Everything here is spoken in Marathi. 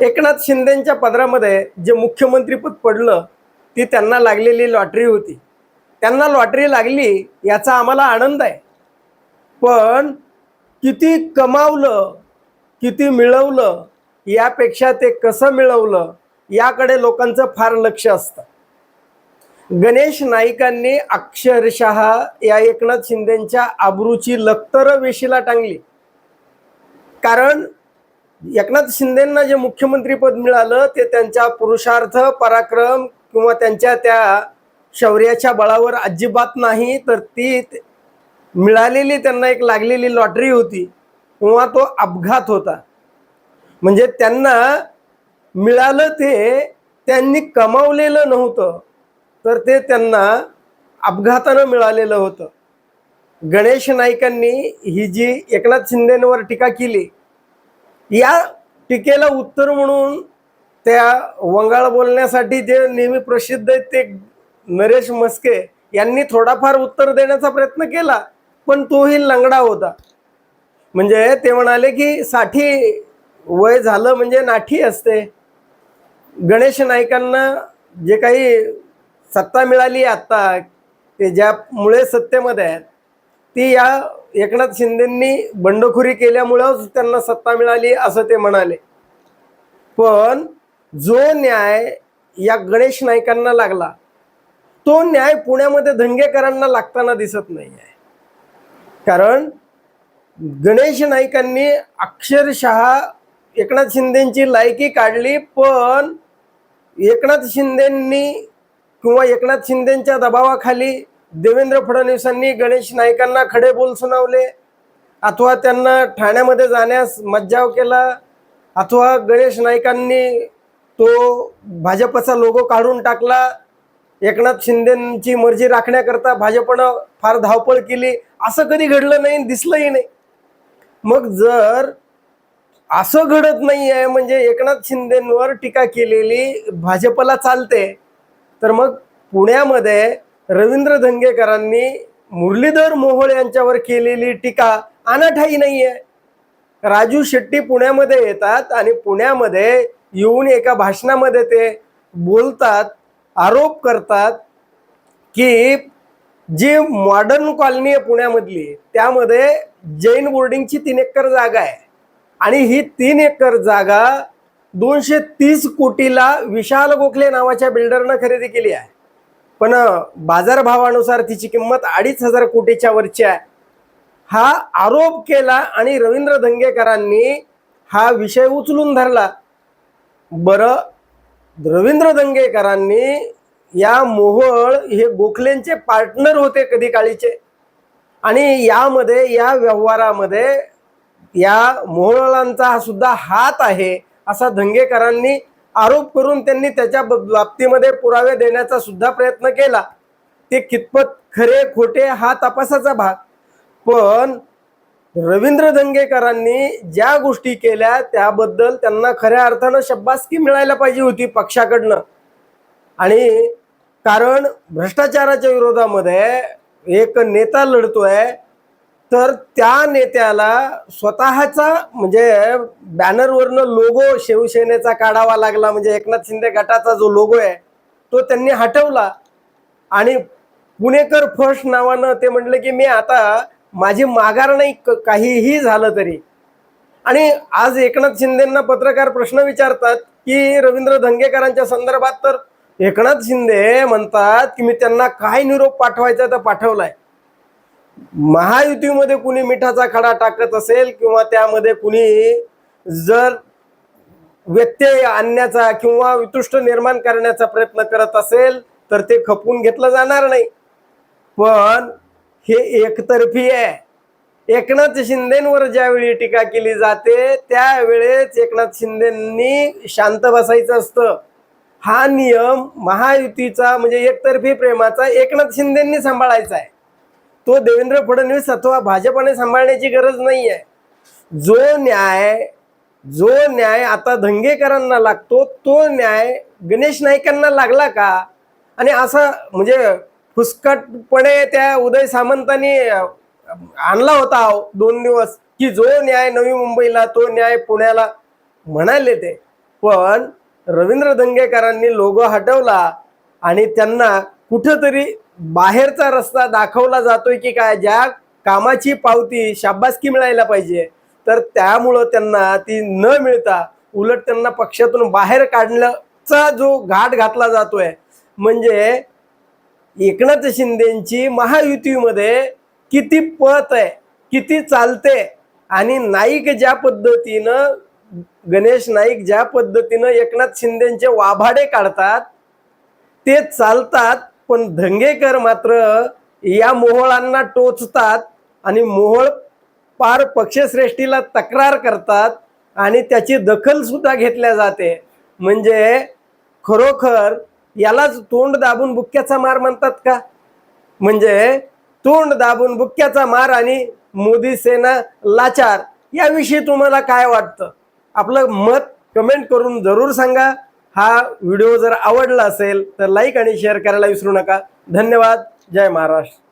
एकनाथ शिंदेच्या पदरामध्ये जे मुख्यमंत्रीपद पडलं ती त्यांना लागलेली लॉटरी होती. त्यांना लॉटरी लागली याचा आम्हाला आनंद आहे. पण किती कमावलं किती मिळवलं यापेक्षा ते कसं मिळवलं याकडे लोकांचं फार लक्ष असतं. गणेश नाईकांनी अक्षरशः या एकनाथ शिंदेच्या आबरूची लखतर वेशीला टांगली. कारण एकनाथ शिंदेंना जे मुख्यमंत्रीपद मिळालं ते त्यांच्या पुरुषार्थ पराक्रम किंवा त्यांच्या त्या शौर्याच्या बळावर अजिबात नाही तर ती मिळालेली त्यांना एक लागलेली लॉटरी होती किंवा तो अपघात होता. म्हणजे त्यांना मिळालं ते त्यांनी कमावलेलं नव्हतं तर ते त्यांना अपघातानं मिळालेलं होतं. गणेश नाईकांनी ही जी एकनाथ शिंदेंवर टीका केली या टीकेला उत्तर म्हणून त्या वंगाळ बोलण्यासाठी जे नेहमी प्रसिद्ध आहेत ते नरेश मस्के यांनी थोडाफार उत्तर देण्याचा प्रयत्न केला पण तोही लंगडा होता. म्हणजे ते म्हणाले की साठी वय झालं म्हणजे नाठी असते. गणेश नाईकांना जे काही सत्ता मिळाली आत्ता ते ज्यामुळे सत्तेमध्ये आहेत ती या एकनाथ शिंदेंनी बंडखोरी केल्यामुळंच त्यांना सत्ता मिळाली असं ते म्हणाले. पण जो न्याय या गणेश नाईकांना लागला तो न्याय पुण्यामध्ये धंगेकरांना लागताना दिसत नाही आहे कारण गणेश नाईकांनी अक्षरशः एकनाथ शिंदेची लायकी काढली पण एकनाथ शिंदेंनी किंवा एकनाथ शिंदेच्या दबावाखाली देवेंद्र फडणवीसांनी गणेश नाईकांना खडे बोल सुनावले. अथवा त्यांना ठाण्यामध्ये जाण्यास मज्जाव केला. अथवा गणेश नाईकांनी तो भाजपचा लोगो काढून टाकला. एकनाथ शिंदेची मर्जी राखण्याकरता भाजपनं फार धावपळ केली. असं कधी घडलं नाही दिसलंही नाही. मग जर असं घडत नाही आहे म्हणजे एकनाथ शिंदेंवर टीका केलेली भाजपला चालते तर मग पुण्यामध्ये रवींद्र धंगेकरांनी मुरलीधर मोहोळ यांच्यावर केलेली टीका अनाठाई नाही आहे राजू शेट्टी पुण्यामध्ये येतात आणि पुण्यामध्ये येऊन एका भाषणामध्ये ते बोलतात आरोप करतात की जी मॉडर्न कॉलनी आहे पुण्यामधली त्यामध्ये जैन बोर्डिंगची तीन एकर जागा आहे. आणि ही तीन एकर जागा दोनशे तीस कोटीला विशाल गोखले नावाच्या बिल्डरनं खरेदी केली आहे. पण बाजारभावानुसार तिची किंमत अडीच हजार कोटीच्या वरची आहे. हा आरोप केला आणि रवींद्र धंगेकरांनी हा विषय उचलून धरला. बरं रवींद्र दंगेकरांनी या मोहोळ हे गोखलेंचे पार्टनर होते कधी काळीचे. आणि यामध्ये या व्यवहारामध्ये या मोहोळांचा हा सुद्धा हात आहे असा धंगेकरांनी आरोप करून त्यांनी त्याच्या बाबतीमध्ये पुरावे देण्याचा सुद्धा प्रयत्न केला. ते कितपत खरे खोटे हा तपासाचा भाग. पण रवींद्र दंगेकरांनी ज्या गोष्टी केल्या त्याबद्दल त्यांना खऱ्या अर्थानं शब्बासकी मिळायला पाहिजे होती पक्षाकडनं. आणि कारण भ्रष्टाचाराच्या विरोधामध्ये एक नेता लढतोय तर त्या नेत्याला स्वतःचा म्हणजे बॅनरवरनं लोगो शिवसेनेचा काढावा लागला. म्हणजे एकनाथ शिंदे गटाचा जो लोगो आहे तो त्यांनी हटवला. आणि पुणेकर फर्स्ट नावानं ते म्हटलं की मी आता माझी माघार नाही क- काहीही झालं तरी. आणि आज एकनाथ शिंदेंना पत्रकार प्रश्न विचारतात की रवींद्र धंगेकरांच्या संदर्भात तर एकनाथ शिंदे म्हणतात की मी त्यांना काय निरोप पाठवायचा तर पाठवलाय. महायुतीमध्ये कुणी मिठाचा खडा टाकत असेल किंवा त्यामध्ये कुणी जर व्यत्यय आणण्याचा किंवा वितुष्ट निर्माण करण्याचा प्रयत्न करत असेल तर ते खपवून घेतलं जाणार नाही. पण हे एकतर्फी आहे. एकनाथ शिंदेवर ज्यावेळी टीका केली जाते त्यावेळेस एकनाथ शिंदेंनी शांत बसायचं असतं. हा नियम महायुतीचा म्हणजे एकतर्फी प्रेमाचा एकनाथ शिंदेंनी सांभाळायचा आहे. तो देवेंद्र फडणवीस अथवा भाजपाने सांभाळण्याची गरज नाही आहे जो न्याय जो न्याय आता धंगेकरांना लागतो तो न्याय गणेश नाईकांना लागला का? आणि असा म्हणजे फुसकटपणे त्या उदय सामंतांनी आणला होता हो दोन दिवस की जो न्याय नवी मुंबईला तो न्याय पुण्याला म्हणाले ते. पण रवींद्र दंगेकरांनी लोगो हटवला आणि त्यांना कुठंतरी बाहेरचा रस्ता दाखवला जातोय की काय? ज्या कामाची पावती शाबासकी मिळायला पाहिजे तर त्यामुळं त्यांना ती न मिळता उलट त्यांना पक्षातून बाहेर काढण्याचा जो घाट घातला जातोय म्हणजे एकनाथ शिंदेची महायुतीमध्ये किती पत आहे किती चालते आणि नाईक ज्या पद्धतीनं गणेश नाईक ज्या पद्धतीनं एकनाथ शिंदेचे वाभाडे काढतात ते चालतात पण धंगेकर मात्र या मोहळांना टोचतात आणि मोहळ पार पक्षश्रेष्ठीला तक्रार करतात आणि त्याची दखल सुद्धा घेतल्या जाते. म्हणजे खरोखर यालाच तोंड दाबून बुक्क्याचा मार म्हणतात का? म्हणजे तोंड दाबून बुक्क्याचा मार आणि मोदी सेना लाचार याविषयी तुम्हाला काय वाटतं? आपलं मत कमेंट करून जरूर सांगा. हा व्हिडिओ जर आवडला असेल तर लाईक आणि शेअर करायला विसरू नका. धन्यवाद. जय महाराष्ट्र.